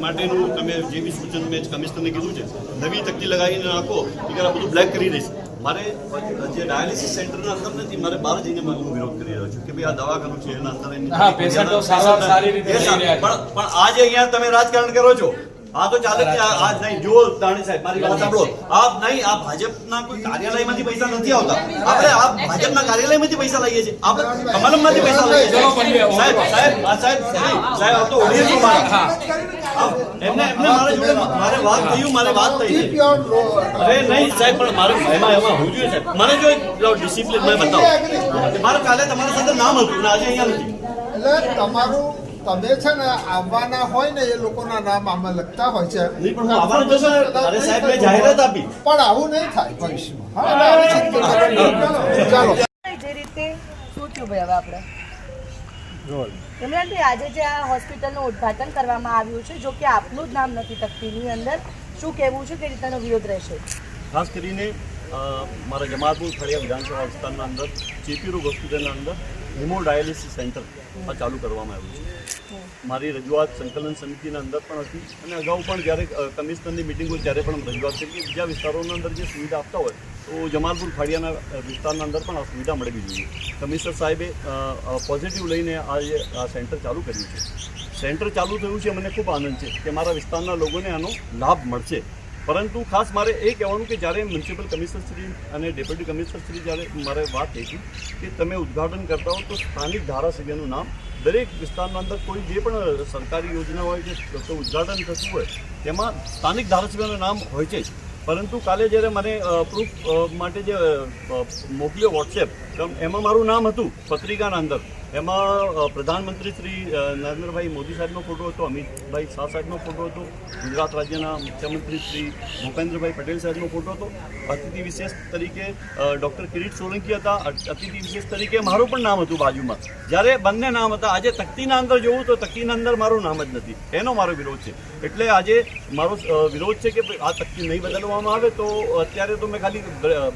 માટેનું તમે જે બી સૂચન મેં કમિશનરને કીધું છે, નવી તકતી લગાવીને નાખો એ બધું બ્લેક કરી દઈશ. મારે જે ડાયાલિસિસ સેન્ટરના અંદર નથી મારે બહાર જઈને હું વિરોધ કરી રહ્યો છું કે ભાઈ આ દવાખાનું છે એના અંદર. પણ પણ આજે અહીંયા તમે રાજકારણ કરો છો આ તો ચાલે કે. આ નહીં જો દાણી સાહેબ મારી વાત સાંભળો આ નહીં આ ભાજપના કોઈ કાર્યાલયમાંથી પૈસા નથી આવતા આપણે આ ભાજપના કાર્યાલયમાંથી પૈસા લઈએ છીએ આપણે કમલમમાંથી પૈસા લઈએ છીએ સાહેબ સાહેબ સાહેબ સાહેબ આ તો ઓડિયન્સનું મારા. આ એમને એમને મારા જોડે મારે વાત થયું મારે વાત થઈ. છે અરે નહીં સાહેબ પણ મારે એમાં એમાં હોવું જોઈએ સાહેબ. મને જો એક ડિસિપ્લિન મને બતાવો. મારે કાલે તમારા સાથે નામ હતું આજે અહીંયા નથી. એટલે તમારું તમે છે ને આવવાના હોય ને એ લોકોના નામ આમાં લખતા હોય છે. પણ. અરે સાહેબ મેં જાહેરાત આપી. પણ આવું નહીં થાય ભવિષ્યમાં. ચાલો. જે રીતે શું થયું ભાઈ હવે આપણે. ઇમરાનભાઈ આજે જે આ હોસ્પિટલનું ઉદ્ઘાટન કરવામાં આવ્યું છે જો કે આપનું જ નામ નથી તકતીની અંદર શું કહેવું છે કે રીતનો વિરોધ રહેશે? ખાસ કરીને મારા જમાલપુર ફળિયા વિધાનસભા વિસ્તારના અંદર ચેપી રોગ હોસ્પિટલના અંદર હિમોડાયાલિસિસ સેન્ટર આ ચાલુ કરવામાં આવ્યું છે. મારી રજૂઆત સંકલન સમિતિના અંદર પણ હતી અને અગાઉ પણ જ્યારે કમિશનરની મિટિંગ હોય ત્યારે પણ રજૂઆત કરી કે બીજા વિસ્તારોના અંદર જે સુવિધા આપતા હોય તો જમાલપુર ખાડિયાના વિસ્તારના અંદર પણ આ સુવિધા મળવી જોઈએ. કમિશનર સાહેબે પોઝિટિવ લઈને આ આ સેન્ટર ચાલુ કર્યું છે. સેન્ટર ચાલુ થયું છે, મને ખૂબ આનંદ છે કે મારા વિસ્તારના લોકોને આનો લાભ મળશે. પરંતુ ખાસ મારે એ કહેવાનું કે જ્યારે મ્યુનિસિપલ કમિશનર શ્રી અને ડેપ્યુટી કમિશનર શ્રી જ્યારે મારે વાત થઈ હતી કે તમે ઉદ્ઘાટન કરતા હો તો સ્થાનિક ધારાસભ્યનું નામ દરેક વિસ્તારના અંદર કોઈ જે પણ સરકારી યોજના હોય કે ઉદ્ઘાટન થતું હોય, તેમાં સ્થાનિક ધારાસભ્યનું નામ હોય છે જ. પરંતુ કાલે જ્યારે મને પ્રૂફ માટે જે મોકલ્યો વોટ્સએપ એમાં મારું નામ હતું, પત્રિકાના અંદર. એમાં પ્રધાનમંત્રી શ્રી નરેન્દ્રભાઈ મોદી સાહેબનો ફોટો હતો, અમિતભાઈ શાહ સાહેબનો ફોટો હતો, ગુજરાત રાજ્યના મુખ્યમંત્રી શ્રી ભૂપેન્દ્રભાઈ પટેલ સાહેબનો ફોટો હતો. અતિથિ વિશેષ તરીકે ડૉક્ટર કિરીટ સોલંકી હતા. અતિથિ વિશેષ તરીકે મારું પણ નામ હતું બાજુમાં. જ્યારે બંને નામ હતા, આજે તકતીના અંદર જોવું તો તકતીના અંદર મારું નામ જ નથી. એનો મારો વિરોધ છે. એટલે આજે મારો વિરોધ છે કે આ તકતી નહીં બદલવામાં આવે તો અત્યારે તો મેં ખાલી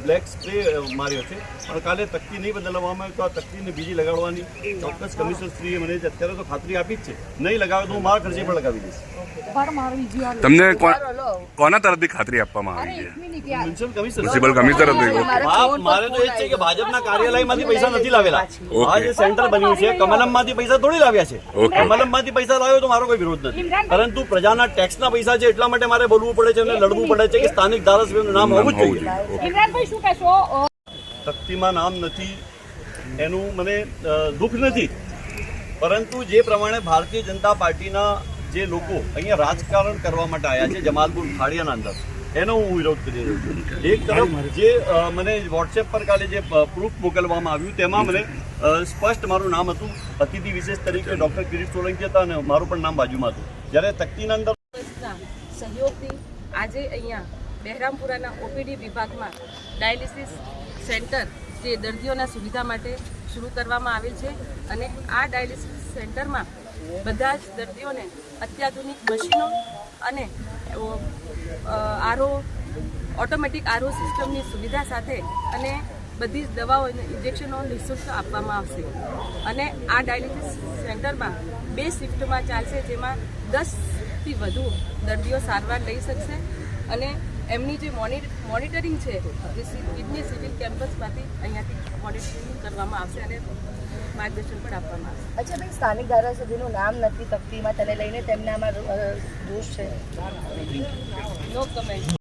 બ્લેક સ્પ્રે માર્યો છે. પણ કાલે તકતી નહીં બદલવામાં આવે તો આ તકતીને બીજી લગાડવાની ચોક્કસ કમિશનરશ્રીએ મને અત્યારે તો ખાતરી આપી જ છે. નહીં લગાવે તો હું મારા ખર્ચે પણ લગાવી દઈશ. તમને કોના તરફથી ખાતરી આપવામાં આવી છે? Municipal commissioner. મારે તો એ જ છે કે ભાજપના કાર્યાલયમાંથી પૈસા નથી લાવેલા. આ જે સેન્ટર બન્યું છે કમલમમાંથી પૈસા થોડી લાવ્યા છે. કમલમમાંથી પૈસા લાવ્યો તો મારો કોઈ વિરોધ નથી. પરંતુ પ્રજાના ટેક્સના પૈસા છે એટલા માટે મારે બોલવું પડે છે અને લડવું પડે છે કે સ્થાનિક ધારાસભ્યનું નામ હોવું જ જોઈએ. તકતીમાં નામ નથી. એનું મને દુઃખ નથી. પરંતુ જે પ્રમાણે ભારતીય જનતા પાર્ટીના જે લોકો અહીંયા રાજકારણ કરવા માટે આવ્યા છે, જમાલપુર ખાડિયાના અંદર, એનો હું વિરોધ કરી રહ્યો છું. એક તરફ જે મને વોટ્સએપ પર કાલે જે પ્રૂફ મોકલવામાં આવ્યું તેમાં મને સ્પષ્ટ મારું નામ હતું. અતિથિ વિશેષ તરીકે ડૉક્ટર કિરીટ સોલંકી હતા અને મારું પણ નામ બાજુમાં હતું. જ્યારે તકતીના અંદર સહયોગથી આજે અહીંયા બહેરામપુરાના ઓપીડી વિભાગમાં ડાયાલિસિસ સેન્ટર જે દર્દીઓના સુવિધા માટે શરૂ કરવામાં આવેલ છે અને આ ડાયાલિસિસ સેન્ટરમાં બધા જ દર્દીઓને અત્યાધુનિક મશીનો અને આરો ઓટોમેટિક આરો સિસ્ટમની સુવિધા સાથે અને બધી જ દવાઓ ઇન્જેક્શનો નિઃશુલ્ક આપવામાં આવશે. અને આ ડાયાલિસિસ સેન્ટરમાં બે શિફ્ટમાં ચાલશે જેમાં દસથી વધુ દર્દીઓ સારવાર લઈ શકશે અને એમની જે મોનિ- મોનિટરિંગ છે જે સી- કિડની સિવિલ કેમ્પસમાંથી અહીંયાથી મોનિટરિંગ કરવામાં આવશે અને માર્ગદર્શન પણ આપવામાં આવશે. અચ્છા ભાઈ સ્થાનિક ધારાસભ્યનું નામ નથી તકતીમાં તેને લઈને તેમનામાં દોષ છે. નો કમેન્ટ